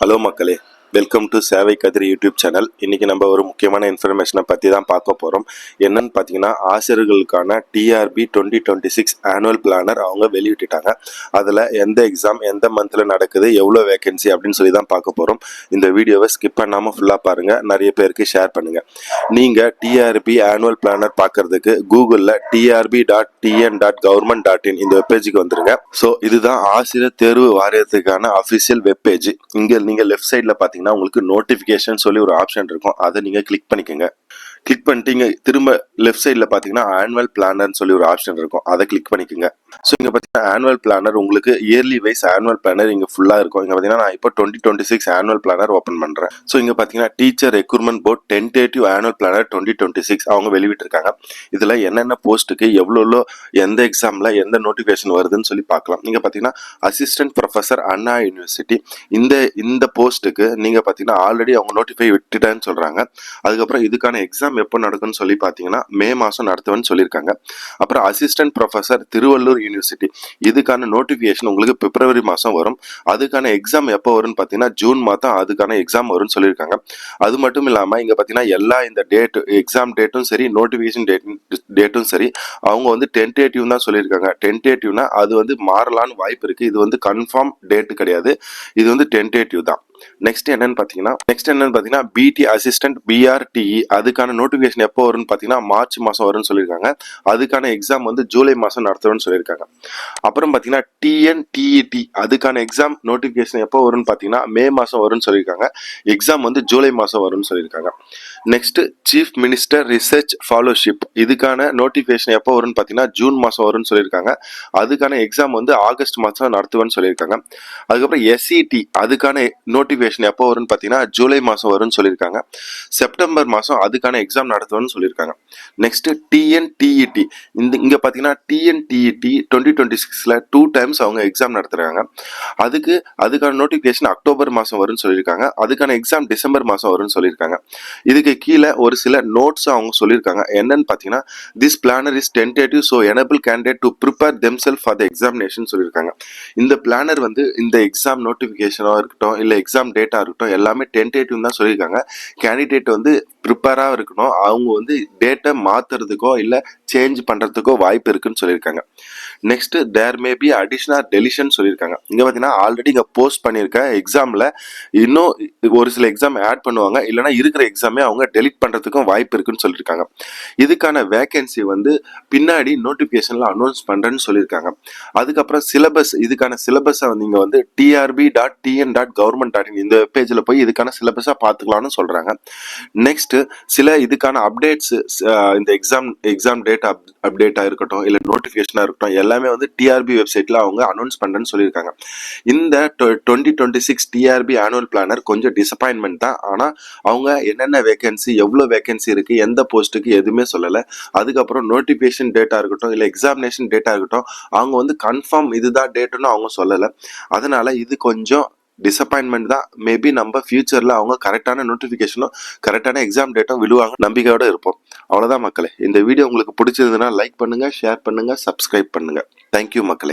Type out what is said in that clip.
Hello மக்களே. Welcome to சேவை கதிர் YouTube channel இன்னைக்கு நம்ம ஒரு முக்கியமான இன்ஃபர்மேஷனை பற்றி தான் பார்க்க போகிறோம் என்னன்னு பார்த்தீங்கன்னா ஆசிரியர்களுக்கான TRB twenty twenty six annual planner அவங்க வெளியிட்டுட்டாங்க. அதில் எந்த எக்ஸாம் எந்த மந்தில் நடக்குது எவ்வளோ வேகன்சி அப்படின்னு சொல்லி தான் பார்க்க போகிறோம் இந்த வீடியோவை ஸ்கிப் பண்ணாமல் ஃபுல்லாக பாருங்கள் நிறைய பேருக்கு ஷேர் பண்ணுங்கள் நீங்கள் டிஆர்பி ஆனுவல் பிளானர் பார்க்கறதுக்கு கூகுளில் TRB dot TN dot government dot in இந்த வெப்பேஜுக்கு வந்துருங்க. ஸோ இதுதான் ஆசிரியர் தேர்வு வாரியத்துக்கான அஃபிஷியல் வெப்பேஜ் இங்கே நீங்கள் லெஃப்ட் சைடில் பார்த்தீங்கன்னா உங்களுக்கு நோட்டிஃபிகேஷன் சொல்லி ஒரு ஆப்ஷன் இருக்கும். அதை நீங்கள் கிளிக் பண்ணிக்கோங்க. கிளிக் பண்ணிட்டீங்க திரும்ப லெஃப்ட் சைடில் பார்த்தீங்கன்னா ஆனுவல் பிளானர்னு சொல்லி ஒரு ஆப்ஷன் இருக்கும். அதை கிளிக் பண்ணிக்கோங்க. ஸோ இங்கே பார்த்தீங்கன்னா ஆனுவல் பிளானர் உங்களுக்கு இயர்லி வைஸ் ஆனுவல் பிளானர் இங்கே ஃபுல்லாக இருக்கும். இங்கே பார்த்தீங்கன்னா நான் இப்போ twenty twenty six annual planner open பண்ணுறேன் ஸோ இங்கே பார்த்தீங்கன்னா teacher recruitment board tentative annual planner twenty twenty six அவங்க வெளியிட்டிருக்காங்க. இதில் என்னென்ன போஸ்ட்டுக்கு எவ்வளோ எந்த எக்ஸாமில் எந்த நோட்டிஃபிகேஷன் வருதுன்னு சொல்லி பார்க்கலாம். நீங்கள் பார்த்தீங்கன்னா அசிஸ்டன்ட் ப்ரொஃபஸர் அண்ணா யூனிவர்சிட்டி இந்த இந்த போஸ்ட்டுக்கு நீங்கள் பார்த்தீங்கன்னா ஆல்ரெடி அவங்க நோட்டிஃபை விட்டுட்டேன்னு சொல்கிறாங்க அதுக்கப்புறம் இதுக்கான எக்ஸாம் எப்போ நடக்கும்னு சொல்லி பார்த்தீங்கன்னா மே மாதம் நடத்துவேன்னு சொல்லியிருக்காங்க. அப்புறம் அசிஸ்டன்ட் ப்ரொஃபஸர் திருவள்ளூர் யூனிவர்சிட்டி இதுக்கான நோட்டிஃபிகேஷன் உங்களுக்கு பிப்ரவரி மாதம் வரும். அதுக்கான எக்ஸாம் எப்போ வரும்னு பார்த்தீங்கன்னா ஜூன் மாதம் அதுக்கான எக்ஸாம் வரும்னு சொல்லியிருக்காங்க. அது மட்டும் இல்லாமல் இங்கே பார்த்தீங்கன்னா எல்லா இந்த டேட் எக்ஸாம் டேட்டும் சரி நோட்டிஃபிகேஷன் டேட் டேட்டும் சரி அவங்க வந்து டென்டேட்டிவ் தான் சொல்லியிருக்காங்க. டென்டேட்டிவ்னா அது வந்து மாறலான்னு வாய்ப்பு இருக்குது இது வந்து கன்ஃபார்ம் டேட்டு கிடையாது. இது வந்து டென்டேட்டிவ் தான். நெக்ஸ்ட் என்னன்னு பார்த்தீங்கன்னா நெக்ஸ்ட் என்னன்னு பார்த்தீங்கன்னா பிடி அசிஸ்டன்ட் பிஆர்டிஇ அதுக்கான நோட்டிஃபிகேஷன் எப்போ வரும்னு பார்த்தீங்கன்னா மார்ச் மாதம் வரும்னு சொல்லியிருக்காங்க. அதுக்கான எக்ஸாம் வந்து ஜூலை மாதம் நடத்துவேன்னு சொல்லியிருக்காங்க. அப்புறம் பார்த்தீங்கன்னா டிஎன்டிஇடி அதுக்கான எக்ஸாம் நோட்டிஃபிகேஷன் எப்போ வரும்னு பார்த்தீங்கன்னா மே மாதம் வரும்னு சொல்லியிருக்காங்க. எக்ஸாம் வந்து ஜூலை மாதம் வரும்னு சொல்லியிருக்காங்க. Next chief minister research fellowship இதுக்கான நோட்டிஃபிகேஷன் எப்போ வரும்னு பார்த்தீங்கன்னா ஜூன் மாதம் வரும்னு சொல்லியிருக்காங்க. அதுக்கான எக்ஸாம் வந்து ஆகஸ்ட் மாதம் நடத்துவேன்னு சொல்லியிருக்காங்க. அதுக்கப்புறம் எஸ்இடி அதுக்கான நோட்டிஃபிகேஷன் எப்போ வரும்னு பார்த்தீங்கன்னா ஜூலை மாதம் வரும்னு சொல்லியிருக்காங்க. செப்டம்பர் மாதம் அதுக்கான எக்ஸாம் நடத்துவோம்னு சொல்லியிருக்காங்க. நெக்ஸ்ட்டு டிஎன்டிஇடி இந்த இங்கே பார்த்தீங்கன்னா டிஎன்டிஇடி டுவெண்ட்டி டுவெண்ட்டி சிக்ஸில் டூ டைம்ஸ் அவங்க எக்ஸாம் நடத்துகிறாங்க அதுக்கு அதுக்கான நோட்டிஃபிகேஷன் அக்டோபர் மாதம் வரும்னு சொல்லியிருக்காங்க. அதுக்கான எக்ஸாம் டிசம்பர் மாதம் வரும்னு சொல்லியிருக்காங்க. இதுக்கு கீழே ஒரு சில நோட்ஸ் அவங்க சொல்லியிருக்காங்க. என்னன்னு பார்த்தீங்கன்னா this planner is tentative so enable candidate to prepare them self for the examination சொல்லியிருக்காங்க. இந்த பிளானர் வந்து இந்த எக்ஸாம் நோட்டிஃபிகேஷனாக இருக்கட்டும் இல்லை எக்ஸாம் டேட்டாக இருக்கட்டும் எல்லாமே டென்டேட்டிவ் தான் சொல்லியிருக்காங்க. கேண்டிடேட் வந்து ப்ரிப்பேராக இருக்கணும். அவங்க வந்து டேட்டை மாற்றுறதுக்கோ இல்லை சேஞ்ச் பண்ணுறதுக்கோ வாய்ப்பு இருக்குன்னு சொல்லியிருக்காங்க. Next there may be additional deletion சொல்லியிருக்காங்க. இங்கே பார்த்தீங்கன்னா ஆல்ரெடி இங்கே போஸ்ட் பண்ணியிருக்க எக்ஸாமில் இன்னும் ஒரு சில எக்ஸாம் ஆட் பண்ணுவாங்க. இல்லைனா இருக்கிற எக்ஸாமே அவங்க டெலிட் பண்ணுறதுக்கும் வாய்ப்பு இருக்குன்னு சொல்லியிருக்காங்க. இதுக்கான வேகன்சி வந்து பின்னாடி நோட்டிஃபிகேஷனில் அனௌன்ஸ் பண்ணுறேன்னு சொல்லியிருக்காங்க. அதுக்கப்புறம் சிலபஸ் இதுக்கான சிலபஸை நீங்கள் வந்து TRB dot TN dot government dot in இந்த பேஜில் போய் இதுக்கான சிலபஸாக பார்த்துக்கலாம்னு சொல்கிறாங்க நெக்ஸ்ட் சில இதுக்கான அப்டேட்ஸ் இந்த எக்ஸாம் எக்ஸாம் டேட் அப் அப்டேட்டாக இருக்கட்டும் இல்லை நோட்டிஃபிகேஷனாக இருக்கட்டும் எல்லாமே வந்து டிஆர்பி வெப்சைட்டில் அவங்க அனௌன்ஸ் பண்ணுறேன்னு சொல்லியிருக்காங்க. இந்த twenty twenty six TRB annual planner கொஞ்சம் டிசப்பாயின்மெண்ட் தான். ஆனால் அவங்க என்னென்ன வேகன்சி எவ்வளோ வேகன்சி இருக்குது எந்த போஸ்ட்டுக்கு எதுவுமே சொல்லலை. அதுக்கப்புறம் நோட்டிஃபிகேஷன் டேட்டாக இருக்கட்டும் இல்லை எக்ஸாமினேஷன் டேட்டாக இருக்கட்டும் அவங்க வந்து கன்ஃபார்ம் இதுதான் டேட்டுன்னு அவங்க சொல்லலை. அதனால் இது கொஞ்சம் டிசப்பாயின்மெண்ட் தான். மேபி நம்ம ஃபியூச்சரில் அவங்க கரெக்டான நோட்டிஃபிகேஷனும் கரெக்டான எக்ஸாம் டேட்டும் விழுவாங்க நம்பிக்கையோட இருப்போம். அவ்வளோதான் மக்களே. இந்த வீடியோ உங்களுக்கு பிடிச்சிருந்ததுன்னா லைக் பண்ணுங்கள் ஷேர் பண்ணுங்கள் சப்ஸ்கிரைப் பண்ணுங்கள் தேங்க்யூ மக்களே.